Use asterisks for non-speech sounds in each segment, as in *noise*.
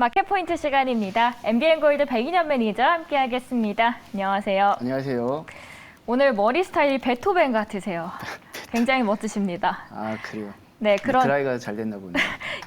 마켓 포인트 시간입니다. MBN 골드 102년 매니저 함께하겠습니다. 안녕하세요. 안녕하세요. 오늘 머리 스타일 베토벤 같으세요. *laughs* 굉장히 멋지십니다. 아 그래요. 네, 그런 드라이가 잘 됐나 보네요.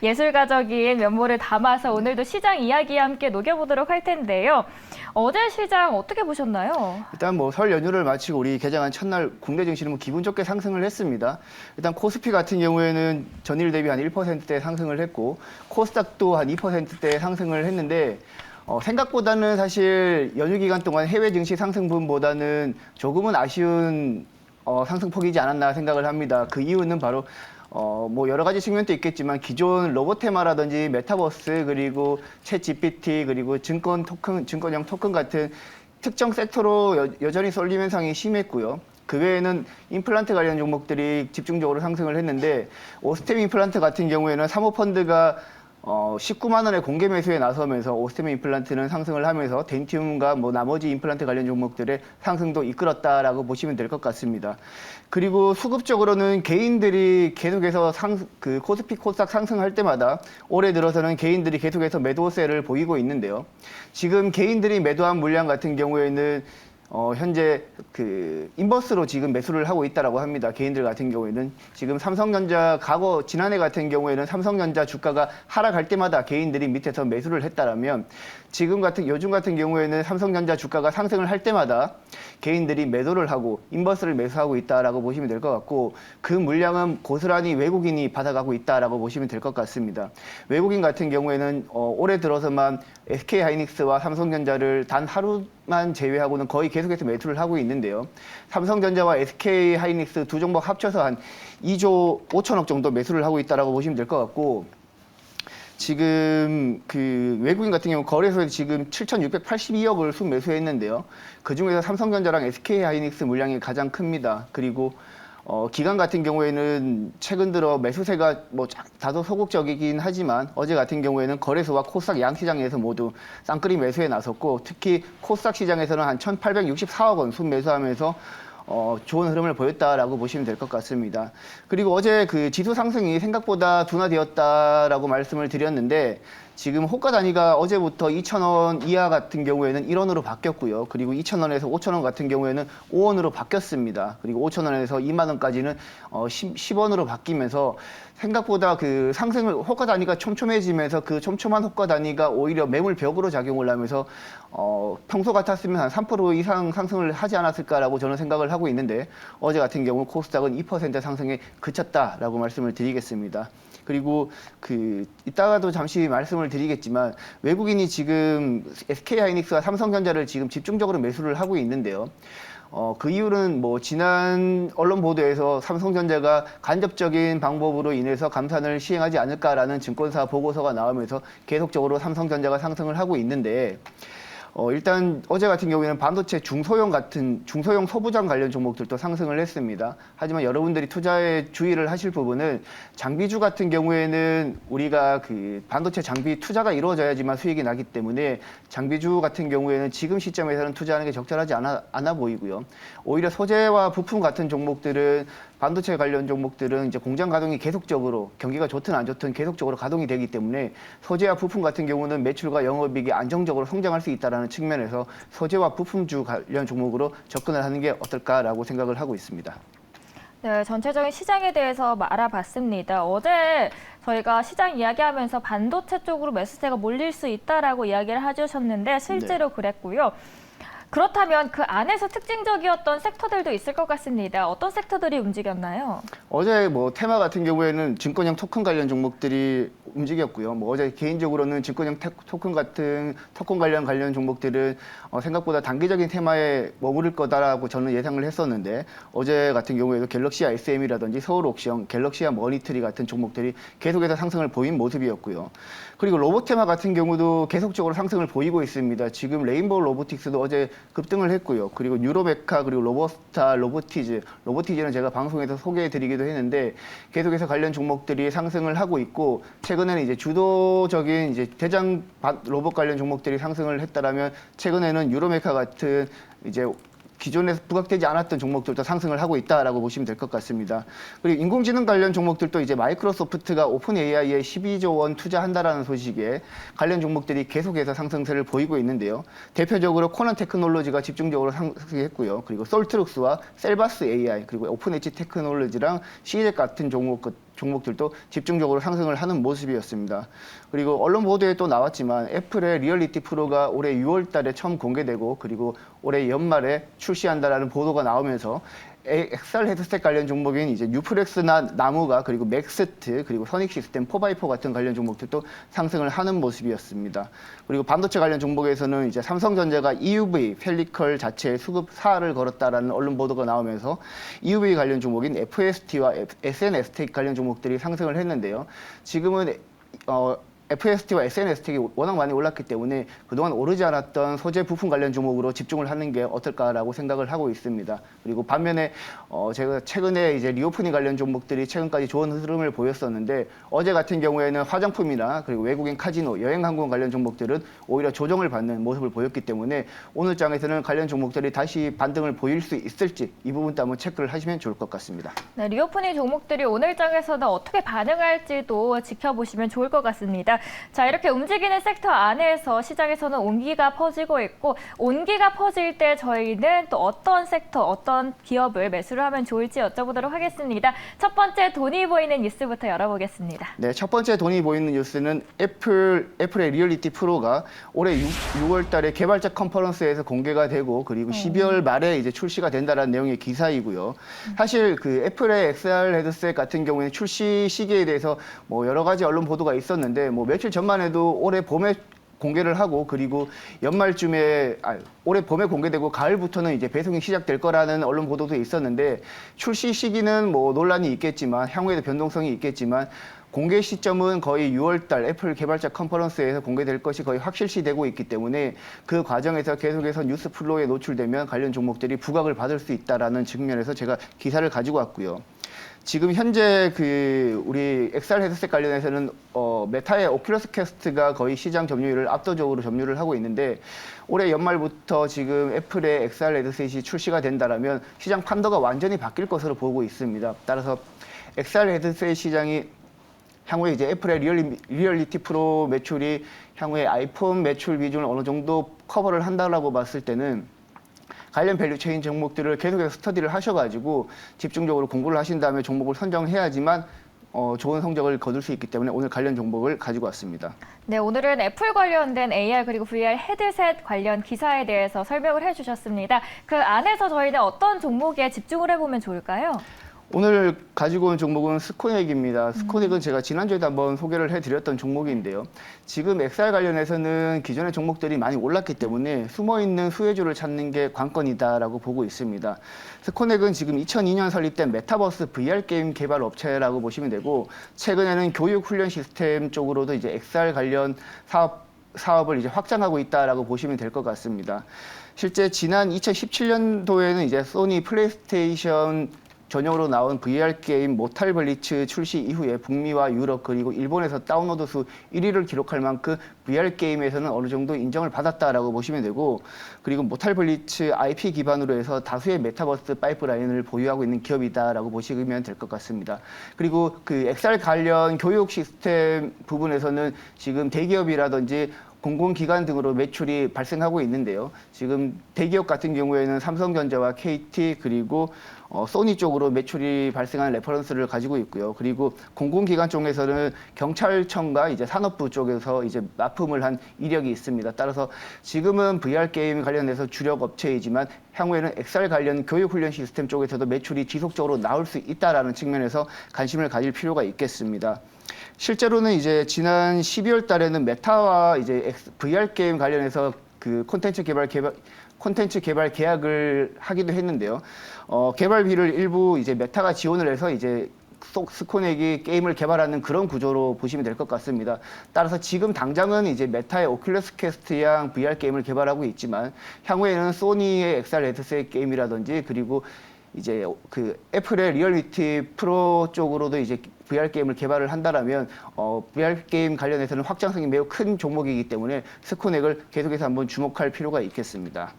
예술가적인 면모를 담아서 오늘도 시장 이야기와 함께 녹여보도록 할 텐데요. 어제 시장 어떻게 보셨나요? 일단 뭐 설 연휴를 마치고 우리 개장한 첫날 국내 증시는 뭐 기분 좋게 상승을 했습니다. 일단 코스피 같은 경우에는 전일 대비 한 1%대 상승을 했고 코스닥도 한 2%대 상승을 했는데 어, 생각보다는 사실 연휴 기간 동안 해외 증시 상승분보다는 조금은 아쉬운 어, 상승폭이지 않았나 생각을 합니다. 그 이유는 바로 어, 뭐 여러 가지 측면도 있겠지만 기존 로봇 테마라든지 메타버스 그리고 챗 GPT 그리고 증권 토큰, 증권형 토큰 같은 특정 섹터로 여, 여전히 쏠림 현상이 심했고요. 그 외에는 임플란트 관련 종목들이 집중적으로 상승을 했는데 오스템 임플란트 같은 경우에는 사모펀드가 어, 19만 원의 공개 매수에 나서면서 오스템 임플란트는 상승을 하면서 덴티움과 뭐 나머지 임플란트 관련 종목들의 상승도 이끌었다라고 보시면 될 것 같습니다. 그리고 수급적으로는 개인들이 계속해서 상, 그 코스피 코스닥 상승할 때마다 올해 들어서는 개인들이 계속해서 매도세를 보이고 있는데요. 지금 개인들이 매도한 물량 같은 경우에는 어, 현재 그 인버스로 지금 매수를 하고 있다라고 합니다. 개인들 같은 경우에는 지금 삼성전자 과거 지난해 같은 경우에는 삼성전자 주가가 하락할 때마다 개인들이 밑에서 매수를 했다라면 지금 같은 요즘 같은 경우에는 삼성전자 주가가 상승을 할 때마다 개인들이 매도를 하고 인버스를 매수하고 있다라고 보시면 될 것 같고 그 물량은 고스란히 외국인이 받아가고 있다라고 보시면 될 것 같습니다. 외국인 같은 경우에는 어, 올해 들어서만 SK 하이닉스와 삼성전자를 단 하루만 제외하고는 거의 계속해서 매수를 하고 있는데요. 삼성전자와 SK 하이닉스 두 종목 합쳐서 한 2조 5천억 정도 매수를 하고 있다라고 보시면 될 것 같고 지금 그 외국인 같은 경우 거래소에 지금 7,682억을 순매수했는데요. 그 중에서 삼성전자랑 SK 하이닉스 물량이 가장 큽니다. 그리고 어, 기간 같은 경우에는 최근 들어 매수세가 뭐 자- 다소 소극적이긴 하지만 어제 같은 경우에는 거래소와 코스닥 양시장에서 모두 쌍끌이 매수에 나섰고 특히 코스닥 시장에서는 한 1,864억 원 순매수하면서 어, 좋은 흐름을 보였다라고 보시면 될 것 같습니다. 그리고 어제 그 지수 상승이 생각보다 둔화되었다라고 말씀을 드렸는데 지금 호가 단위가 어제부터 2,000원 이하 같은 경우에는 1원으로 바뀌었고요. 그리고 2,000원에서 5,000원 같은 경우에는 5원으로 바뀌었습니다. 그리고 5,000원에서 2만 원까지는 어, 10, 원으로 바뀌면서 생각보다 그 상승을 호가 단위가 촘촘해지면서 그 촘촘한 호가 단위가 오히려 매물 벽으로 작용을 하면서 어, 평소 같았으면 한 3% 이상 상승을 하지 않았을까라고 저는 생각을 하고 있는데 어제 같은 경우 코스닥은 2% 상승에 그쳤다라고 말씀을 드리겠습니다. 그리고 그 이따가도 잠시 말씀을 드리겠지만 외국인이 지금 SK 하이닉스와 삼성전자를 지금 집중적으로 매수를 하고 있는데요. 어, 그 이유는 뭐 지난 언론 보도에서 삼성전자가 간접적인 방법으로 인해서 감산을 시행하지 않을까라는 증권사 보고서가 나오면서 계속적으로 삼성전자가 상승을 하고 있는데 어, 일단 어제 같은 경우에는 반도체 중소형 같은 중소형 소부장 관련 종목들도 상승을 했습니다. 하지만 여러분들이 투자에 주의를 하실 부분은 장비주 같은 경우에는 우리가 그 반도체 장비 투자가 이루어져야지만 수익이 나기 때문에 장비주 같은 경우에는 지금 시점에서는 투자하는 게 적절하지 않아, 않아 보이고요. 오히려 소재와 부품 같은 종목들은 반도체 관련 종목들은 이제 공장 가동이 계속적으로 경기가 좋든 안 좋든 계속적으로 가동이 되기 때문에 소재와 부품 같은 경우는 매출과 영업이익이 안정적으로 성장할 수 있다라는 측면에서 소재와 부품주 관련 종목으로 접근을 하는 게 어떨까라고 생각을 하고 있습니다. 네, 전체적인 시장에 대해서 마- 알아봤습니다. 어제 저희가 시장 이야기하면서 반도체 쪽으로 매수세가 몰릴 수 있다라고 이야기를 해주셨는데 실제로 그랬고요. 그렇다면 그 안에서 특징적이었던 섹터들도 있을 것 같습니다. 어떤 섹터들이 움직였나요? 어제 뭐 테마 같은 경우에는 증권형 토큰 관련 종목들이 움직였고요. 뭐 어제 개인적으로는 증권형 테- 토큰 같은 토큰 관련 관련 종목들은 어, 생각보다 단기적인 테마에 머무를 거다라고 저는 예상을 했었는데 어제 같은 경우에도 갤럭시아 SM이라든지 서울옥시형, 갤럭시아 머니트리 같은 종목들이 계속해서 상승을 보인 모습이었고요. 그리고 로봇 테마 같은 경우도 계속적으로 상승을 보이고 있습니다. 지금 레인보우 로보틱스도 어제 급등을 했고요. 그리고 유로메카 그리고 로버스타 로보티즈, 로보티즈는 제가 방송에서 소개해드리기도 했는데 계속해서 관련 종목들이 상승을 하고 있고 최근에는 이제 주도적인 이제 대장 바- 로봇 관련 종목들이 상승을 했다라면 최근에는 유로메카 같은 이제 기존에 부각되지 않았던 종목들도 상승을 하고 있다라고 보시면 될 것 같습니다. 그리고 인공지능 관련 종목들도 이제 마이크로소프트가 오픈 AI에 12조 원 투자한다라는 소식에 관련 종목들이 계속해서 상승세를 보이고 있는데요. 대표적으로 코난 테크놀로지가 집중적으로 상승했고요. 그리고 솔트룩스와 셀바스 AI 그리고 오픈 엣지 테크놀로지랑 시덱 같은 종목 종목들도 집중적으로 상승을 하는 모습이었습니다. 그리고 언론 보도에 또 나왔지만 애플의 리얼리티 프로가 올해 6월 달에 처음 공개되고 그리고 올해 연말에 출시한다라는 보도가 나오면서 엑셀 헤드셋 관련 종목인 이제 뉴프렉스나 나무가 그리고 맥스트 그리고 선익 시스템 4x4 같은 관련 종목들도 상승을 하는 모습이었습니다. 그리고 반도체 관련 종목에서는 이제 삼성전자가 EUV 펠리컬 자체에 수급 사를 걸었다라는 언론 보도가 나오면서 EUV 관련 종목인 FST와 SNST 관련 종목들이 상승을 했는데요. 지금은 어 FST와 SNST가 워낙 많이 올랐기 때문에 그동안 오르지 않았던 소재 부품 관련 종목으로 집중을 하는 게 어떨까라고 생각을 하고 있습니다. 그리고 반면에 어 제가 최근에 이제 리오프닝 관련 종목들이 최근까지 좋은 흐름을 보였었는데 어제 같은 경우에는 화장품이나 그리고 외국인 카지노, 여행 항공 관련 종목들은 오히려 조정을 받는 모습을 보였기 때문에 오늘 장에서는 관련 종목들이 다시 반등을 보일 수 있을지 이 부분도 한번 체크를 하시면 좋을 것 같습니다. 네, 리오프닝 종목들이 오늘 장에서는 어떻게 반응할지도 지켜보시면 좋을 것 같습니다. 자, 이렇게 움직이는 섹터 안에서 시장에서는 온기가 퍼지고 있고 온기가 퍼질 때 저희는 또 어떤 섹터, 어떤 기업을 매수를 하면 좋을지 여쭤보도록 하겠습니다. 첫 번째 돈이 보이는 뉴스부터 열어보겠습니다. 네, 첫 번째 돈이 보이는 뉴스는 애플, 애플의 리얼리티 프로가 올해 6, 월 달에 개발자 컨퍼런스에서 공개가 되고 그리고 12월 말에 이제 출시가 된다라는 내용의 기사이고요. 사실 그 애플의 XR 헤드셋 같은 경우에는 출시 시기에 대해서 뭐 여러 가지 언론 보도가 있었는데 뭐 며칠 전만 해도 올해 봄에 공개를 하고 그리고 연말쯤에 아, 올해 봄에 공개되고 가을부터는 이제 배송이 시작될 거라는 언론 보도도 있었는데 출시 시기는 뭐 논란이 있겠지만 향후에도 변동성이 있겠지만 공개 시점은 거의 6월달 애플 개발자 컨퍼런스에서 공개될 것이 거의 확실시되고 있기 때문에 그 과정에서 계속해서 뉴스 플로우에 노출되면 관련 종목들이 부각을 받을 수 있다라는 측면에서 제가 기사를 가지고 왔고요. 지금 현재 그 우리 XR 헤드셋 관련해서는 어 메타의 오큘러스 퀘스트가 거의 시장 점유율을 압도적으로 점유를 하고 있는데 올해 연말부터 지금 애플의 XR 헤드셋이 출시가 된다라면 시장 판도가 완전히 바뀔 것으로 보고 있습니다. 따라서 XR 헤드셋 시장이 향후에 이제 애플의 리얼리, 리얼리티 프로 매출이 향후에 아이폰 매출 비중을 어느 정도 커버를 한다라고 봤을 때는 관련 밸류 체인 종목들을 계속해서 스터디를 하셔가지고 집중적으로 공부를 하신 다음에 종목을 선정해야지만 어, 좋은 성적을 거둘 수 있기 때문에 오늘 관련 종목을 가지고 왔습니다. 네, 오늘은 애플 관련된 AR 그리고 VR 헤드셋 관련 기사에 대해서 설명을 해주셨습니다. 그 안에서 저희는 어떤 종목에 집중을 해보면 좋을까요? 오늘 가지고 온 종목은 스코넥입니다. 스코넥은 제가 지난주에도 한번 소개를 해드렸던 종목인데요. 지금 XR 관련해서는 기존의 종목들이 많이 올랐기 때문에 숨어있는 수혜주를 찾는 게 관건이다라고 보고 있습니다. 스코넥은 지금 2002년 설립된 메타버스 VR 게임 개발 업체라고 보시면 되고 최근에는 교육 훈련 시스템 쪽으로도 이제 XR 관련 사업 사업을 이제 확장하고 있다라고 보시면 될 것 같습니다. 실제 지난 2017년도에는 이제 소니 플레이스테이션 전용으로 나온 VR 게임 모탈 블리츠 출시 이후에 북미와 유럽 그리고 일본에서 다운로드 수 1위를 기록할 만큼 VR 게임에서는 어느 정도 인정을 받았다라고 보시면 되고 그리고 모탈 블리츠 IP 기반으로 해서 다수의 메타버스 파이프라인을 보유하고 있는 기업이다라고 보시면 될 것 같습니다. 그리고 그 XR 관련 교육 시스템 부분에서는 지금 대기업이라든지 공공기관 등으로 매출이 발생하고 있는데요. 지금 대기업 같은 경우에는 삼성전자와 KT 그리고 어, 소니 쪽으로 매출이 발생하는 레퍼런스를 가지고 있고요. 그리고 공공기관 쪽에서는 경찰청과 이제 산업부 쪽에서 이제 납품을 한 이력이 있습니다. 따라서 지금은 VR 게임 관련해서 주력 업체이지만 향후에는 XR 관련 교육 훈련 시스템 쪽에서도 매출이 지속적으로 나올 수 있다라는 측면에서 관심을 가질 필요가 있겠습니다. 실제로는 이제 지난 12월 달에는 메타와 이제 VR 게임 관련해서 그 콘텐츠 개발 개발 콘텐츠 개발 계약을 하기도 했는데요. 어, 개발비를 일부 이제 메타가 지원을 해서 이제 속 스코넥이 게임을 개발하는 그런 구조로 보시면 될 것 같습니다. 따라서 지금 당장은 이제 메타의 오큘러스 퀘스트양 VR 게임을 개발하고 있지만 향후에는 소니의 XR 헤드셋 게임이라든지 그리고 이제 그 애플의 리얼리티 프로 쪽으로도 이제 VR 게임을 개발을 한다라면 어, VR 게임 관련해서는 확장성이 매우 큰 종목이기 때문에 스코넥을 계속해서 한번 주목할 필요가 있겠습니다.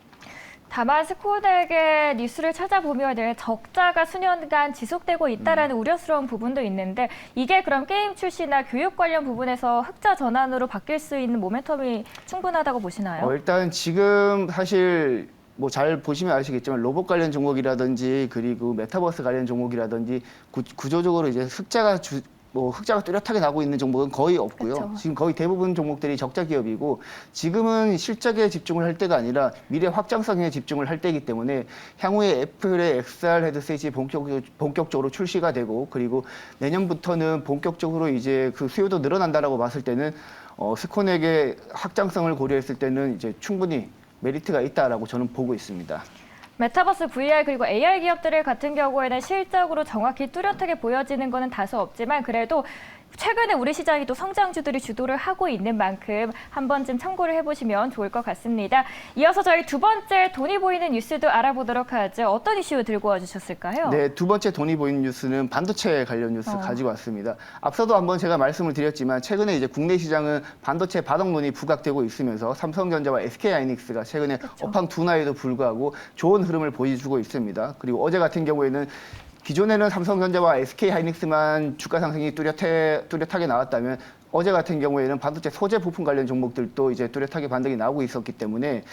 다만 스코덱의 뉴스를 찾아보면 적자가 수년간 지속되고 있다라는 우려스러운 부분도 있는데 이게 그럼 게임 출시나 교육 관련 부분에서 흑자 전환으로 바뀔 수 있는 모멘텀이 충분하다고 보시나요? 어, 일단 지금 사실 뭐 잘 보시면 아시겠지만 로봇 관련 종목이라든지 그리고 메타버스 관련 종목이라든지 구, 구조적으로 이제 흑자가 주, 뭐 흑자가 뚜렷하게 나고 있는 종목은 거의 없고요. 그쵸. 지금 거의 대부분 종목들이 적자 기업이고 지금은 실적에 집중을 할 때가 아니라 미래 확장성에 집중을 할 때이기 때문에 향후에 애플의 XR 헤드셋이 본격, 본격적으로 출시가 되고 그리고 내년부터는 본격적으로 이제 그 수요도 늘어난다라고 봤을 때는 어, 스코넥의 확장성을 고려했을 때는 이제 충분히 메리트가 있다라고 저는 보고 있습니다. 메타버스 VR 그리고 AR 기업들 같은 경우에는 실적으로 정확히 뚜렷하게 보여지는 것은 다소 없지만 그래도 최근에 우리 시장이 또 성장주들이 주도를 하고 있는 만큼 한 번쯤 참고를 해보시면 좋을 것 같습니다. 이어서 저희 두 번째 돈이 보이는 뉴스도 알아보도록 하죠. 어떤 이슈 들고 와주셨을까요? 네, 두 번째 돈이 보이는 뉴스는 반도체 관련 뉴스 어. 가지고 왔습니다. 앞서도 한번 제가 말씀을 드렸지만 최근에 이제 국내 시장은 반도체 바닥론이 부각되고 있으면서 삼성전자와 SK하이닉스가 최근에 그렇죠. 업황 둔화에도 불구하고 좋은 흐름을 보여주고 있습니다. 그리고 어제 같은 경우에는 기존에는 삼성전자와 SK하이닉스만 주가 상승이 뚜렷해, 뚜렷하게 나왔다면 어제 같은 경우에는 반도체 소재 부품 관련 종목들도 이제 뚜렷하게 반등이 나오고 있었기 때문에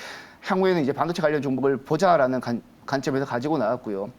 향후에는 이제 반도체 관련 종목을 보자라는 관, 관점에서 가지고 나왔고요.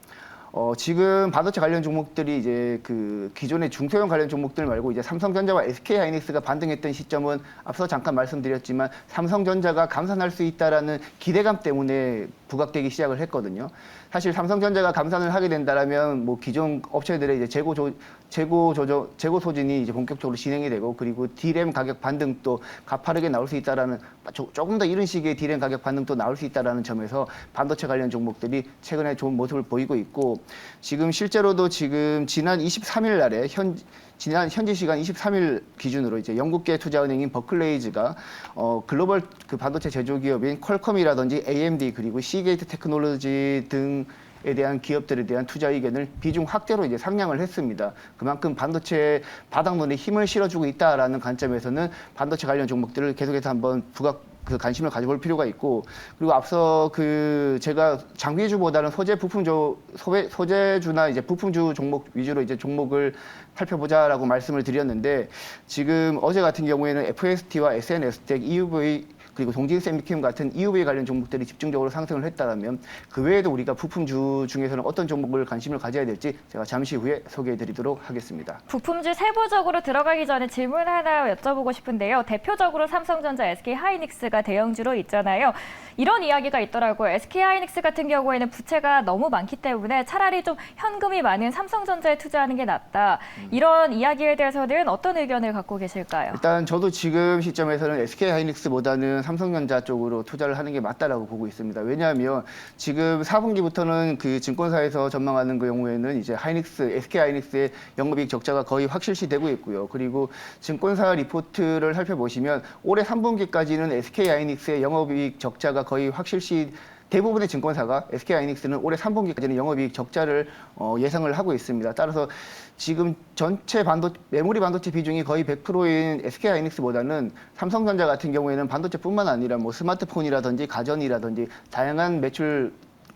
어, 지금 반도체 관련 종목들이 이제 그 기존의 중소형 관련 종목들 말고 이제 삼성전자와 SK하이닉스가 반등했던 시점은 앞서 잠깐 말씀드렸지만 삼성전자가 감산할 수 있다라는 기대감 때문에 부각되기 시작을 했거든요. 사실 삼성전자가 감산을 하게 된다라면 뭐 기존 업체들의 이제 재고 조, 재고 조정 재고 소진이 이제 본격적으로 진행이 되고 그리고 디램 가격 반등도 가파르게 나올 수 있다라는 조, 조금 더 이런 식의 디램 가격 반등도 나올 수 있다라는 점에서 반도체 관련 종목들이 최근에 좋은 모습을 보이고 있고 지금 실제로도 지금 지난 23일 날에 현 지난 현지 시간 23일 기준으로 이제 영국계 투자은행인 버클레이즈가 어, 글로벌 그 반도체 제조 기업인 퀄컴이라든지 AMD 그리고 시게이트 테크놀로지 등에 대한 기업들에 대한 투자 의견을 비중 확대로 이제 상향을 했습니다. 그만큼 반도체 바닥론에 힘을 실어주고 있다라는 관점에서는 반도체 관련 종목들을 계속해서 한번 부각 그 관심을 가져볼 필요가 있고 그리고 앞서 그 제가 장비주보다는 소재 부품주 소재, 소재주나 이제 부품주 종목 위주로 이제 종목을 살펴보자라고 말씀을 드렸는데 지금 어제 같은 경우에는 FST와 SNS텍, EUV 그리고 동진 세미캠 같은 EUV 관련 종목들이 집중적으로 상승을 했다면 그 외에도 우리가 부품주 중에서는 어떤 종목을 관심을 가져야 될지 제가 잠시 후에 소개해 드리도록 하겠습니다. 부품주 세부적으로 들어가기 전에 질문 하나 여쭤보고 싶은데요. 대표적으로 삼성전자, SK하이닉스가 대형주로 있잖아요. 이런 이야기가 있더라고요. SK하이닉스 같은 경우에는 부채가 너무 많기 때문에 차라리 좀 현금이 많은 삼성전자에 투자하는 게 낫다. 이런 이야기에 대해서는 어떤 의견을 갖고 계실까요? 일단 저도 지금 시점에서는 SK 하이닉스보다는 삼성전자 쪽으로 투자를 하는 게 맞다라고 보고 있습니다. 왜냐하면 지금 4분기부터는 그 증권사에서 전망하는 그 경우에는 이제 하이닉스, SK 하이닉스의 영업이익 적자가 거의 확실시 되고 있고요. 그리고 증권사 리포트를 살펴보시면 올해 3분기까지는 SK 하이닉스의 영업이익 적자가 거의 확실시 대부분의 증권사가 SK하이닉스는 올해 3분기까지는 영업이익 적자를 어, 예상을 하고 있습니다. 따라서 지금 전체 반도 메모리 반도체 비중이 거의 100%인 SK하이닉스보다는 삼성전자 같은 경우에는 반도체뿐만 아니라 뭐 스마트폰이라든지 가전이라든지 다양한 매출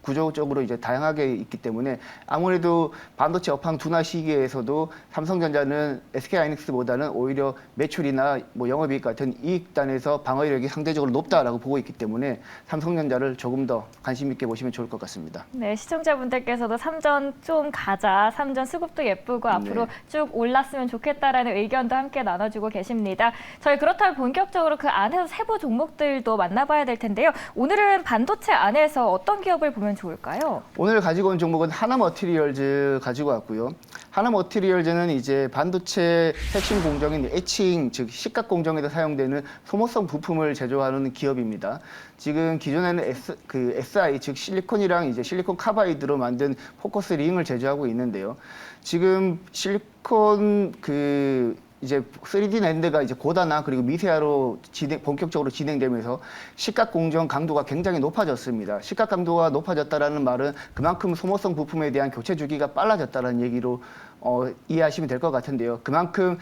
구조적으로 이제 다양하게 있기 때문에 아무래도 반도체 업황 둔화 시기에서도 삼성전자는 SK하이닉스보다는 오히려 매출이나 뭐 영업이익 같은 이익단에서 방어력이 상대적으로 높다라고 보고 있기 때문에 삼성전자를 조금 더 관심 있게 보시면 좋을 것 같습니다. 네, 시청자분들께서도 삼전 좀 가자, 삼전 수급도 예쁘고 앞으로 네. 쭉 올랐으면 좋겠다라는 의견도 함께 나눠주고 계십니다. 저희 그렇다면 본격적으로 그 안에서 세부 종목들도 만나봐야 될 텐데요. 오늘은 반도체 안에서 어떤 기업을 보면 좋을까요? 오늘 가지고 온 종목은 하나 머티리얼즈 가지고 왔고요. 하나 머티리얼즈는 이제 반도체 핵심 공정인 에칭, 즉 식각 공정에서 사용되는 소모성 부품을 제조하는 기업입니다. 지금 기존에는 S, 그 SI, 즉 실리콘이랑 이제 실리콘 카바이드로 만든 포커스 링을 제조하고 있는데요. 지금 실리콘 그 이제 3D 랜드가 이제 고단화 그리고 미세화로 진행, 본격적으로 진행되면서 시각 공정 강도가 굉장히 높아졌습니다. 시각 강도가 높아졌다라는 말은 그만큼 소모성 부품에 대한 교체 주기가 빨라졌다는 얘기로 어, 이해하시면 될 것 같은데요. 그만큼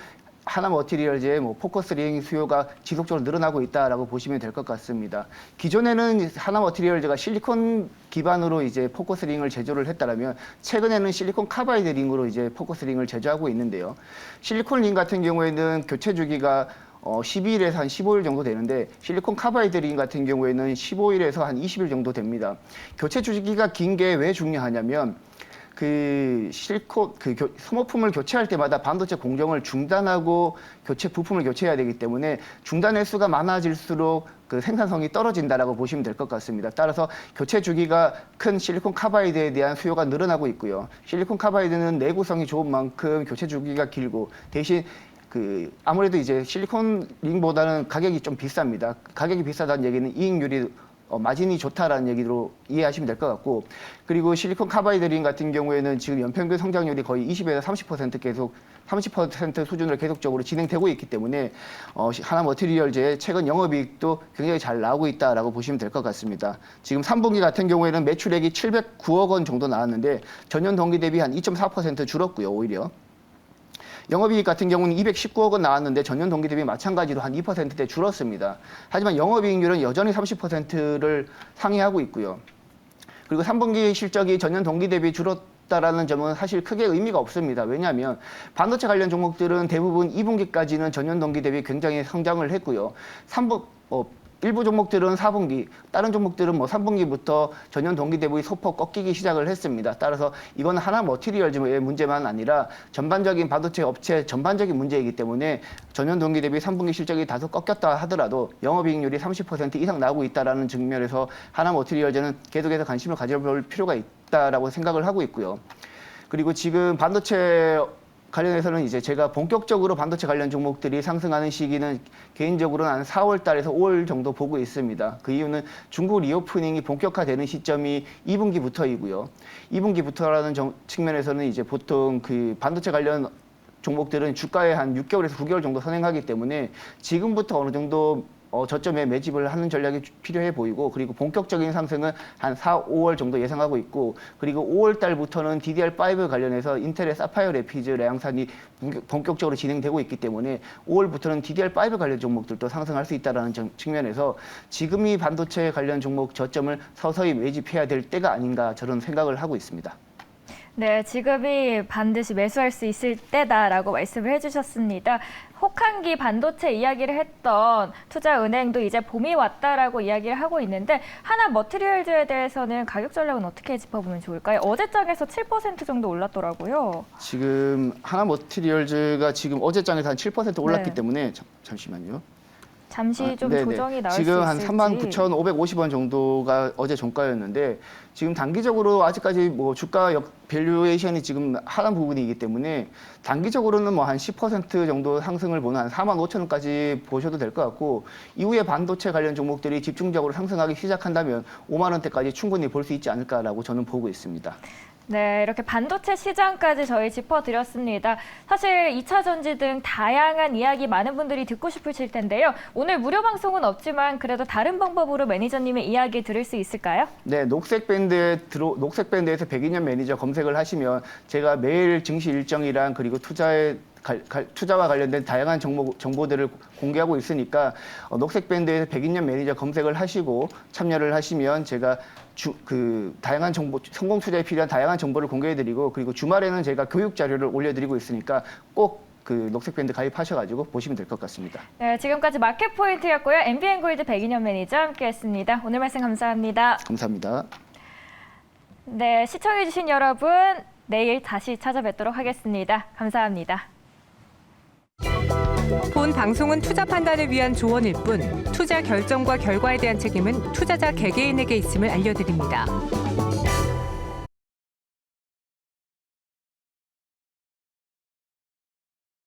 하나 머티리얼즈의 뭐 포커스 링 수요가 지속적으로 늘어나고 있다라고 보시면 될 것 같습니다. 기존에는 하나 머티리얼즈가 실리콘 기반으로 이제 포커스 링을 제조를 했다라면 최근에는 실리콘 카바이드 링으로 이제 포커스 링을 제조하고 있는데요. 실리콘 링 같은 경우에는 교체 주기가 어, 12일에서 한 15일 정도 되는데 실리콘 카바이드 링 같은 경우에는 15일에서 한 20일 정도 됩니다. 교체 주기가 긴 게 왜 중요하냐면 그 실리콘 그 교- 소모품을 교체할 때마다 반도체 공정을 중단하고 교체 부품을 교체해야 되기 때문에 중단 횟수가 많아질수록 그 생산성이 떨어진다라고 보시면 될 것 같습니다. 따라서 교체 주기가 큰 실리콘 카바이드에 대한 수요가 늘어나고 있고요. 실리콘 카바이드는 내구성이 좋은 만큼 교체 주기가 길고 대신 그 아무래도 이제 실리콘 링보다는 가격이 좀 비쌉니다. 가격이 비싸다는 얘기는 이익률이 어, 마진이 좋다라는 얘기로 이해하시면 될 것 같고 그리고 실리콘 카바이드 링 같은 경우에는 지금 연평균 성장률이 거의 20에서 30% 계속 30% 수준으로 계속적으로 진행되고 있기 때문에 어, 시- 하나 머티리얼즈의 최근 영업이익도 굉장히 잘 나오고 있다라고 보시면 될 것 같습니다. 지금 3분기 같은 경우에는 매출액이 709억 원 정도 나왔는데 전년 동기 대비 한 2.4% 줄었고요, 오히려. 영업이익 같은 경우는 219억 원 나왔는데 전년 동기 대비 마찬가지로 한 2%대 줄었습니다. 하지만 영업이익률은 여전히 30%를 상회하고 있고요. 그리고 3분기 실적이 전년 동기 대비 줄었 다라는 점은 사실 크게 의미가 없습니다. 왜냐하면 반도체 관련 종목들은 대부분 2분기까지는 전년 동기 대비 굉장히 성장을 했고요. 3분 어, 일부 종목들은 4분기, 다른 종목들은 뭐 3분기부터 전년 동기 대비 소폭 꺾이기 시작을 했습니다. 따라서 이건 하나 머티리얼즈의 문제만 아니라 전반적인 반도체 업체 전반적인 문제이기 때문에 전년 동기 대비 3분기 실적이 다소 꺾였다 하더라도 영업이익률이 30% 이상 나오고 있다라는 측면에서 하나 머티리얼즈는 계속해서 관심을 가져볼 필요가 있다라고 생각을 하고 있고요. 그리고 지금 반도체 관련해서는 이제 제가 본격적으로 반도체 관련 종목들이 상승하는 시기는 개인적으로는 한 4월 달에서 5월 정도 보고 있습니다. 그 이유는 중국 리오프닝이 본격화되는 시점이 2분기부터이고요. 2분기부터라는 측면에서는 이제 보통 그 반도체 관련 종목들은 주가에 한 6개월에서 9개월 정도 선행하기 때문에 지금부터 어느 정도 어, 저점에 매집을 하는 전략이 주- 필요해 보이고 그리고 본격적인 상승은 한 4, 5월 정도 예상하고 있고 그리고 5월 달부터는 DDR5 관련해서 인텔의 사파이어 레피즈 양산이 본격- 본격적으로 진행되고 있기 때문에 5월부터는 DDR5 관련 종목들도 상승할 수 있다는 측면에서 지금이 반도체 관련 종목 저점을 서서히 매집해야 될 때가 아닌가 저런 생각을 하고 있습니다. 네, 지금이 반드시 매수할 수 있을 때다라고 말씀을 해주셨습니다. 혹한기 반도체 이야기를 했던 투자은행도 이제 봄이 왔다라고 이야기를 하고 있는데 하나 머티리얼즈에 대해서는 가격 전략은 어떻게 짚어보면 좋을까요? 어제장에서 7% 정도 올랐더라고요. 지금 하나 머티리얼즈가 지금 어제장에서 한 7% 올랐기 네. 때문에 잠, 잠시만요. 잠시 아, 좀 네네. 조정이 나올 지금 수한 있을지. 39,550원 정도가 어제 종가였는데 지금 단기적으로 아직까지 뭐 주가 역 밸류에이션이 지금 하단 부분이기 때문에 단기적으로는 뭐 한 10% 정도 상승을 보는 한 4만 5천 원까지 보셔도 될 것 같고 이후에 반도체 관련 종목들이 집중적으로 상승하기 시작한다면 5만 원대까지 충분히 볼 수 있지 않을까라고 저는 보고 있습니다. 네, 이렇게 반도체 시장까지 저희 짚어드렸습니다. 사실 2차 전지 등 다양한 이야기 많은 분들이 듣고 싶으실 텐데요. 오늘 무료 방송은 없지만 그래도 다른 방법으로 매니저님의 이야기 들을 수 있을까요? 네, 녹색 밴드에 들어 녹색 밴드에서 102년 매니저 검색을 하시면 제가 매일 증시 일정이랑 그리고 투자에 투자와 관련된 다양한 정보, 정보들을 공개하고 있으니까 어, 녹색 밴드에서 102년 매니저 검색을 하시고 참여를 하시면 제가 주, 그 다양한 정보 성공 투자에 필요한 다양한 정보를 공개해드리고 그리고 주말에는 제가 교육 자료를 올려드리고 있으니까 꼭 그 녹색 밴드 가입하셔가지고 보시면 될 것 같습니다. 네, 지금까지 마켓 포인트였고요. MBN 골드 102년 매니저 함께했습니다. 오늘 말씀 감사합니다. 감사합니다. 네, 시청해주신 여러분 내일 다시 찾아뵙도록 하겠습니다. 감사합니다. 본 방송은 투자 판단을 위한 조언일 뿐 투자 결정과 결과에 대한 책임은 투자자 개개인에게 있음을 알려드립니다.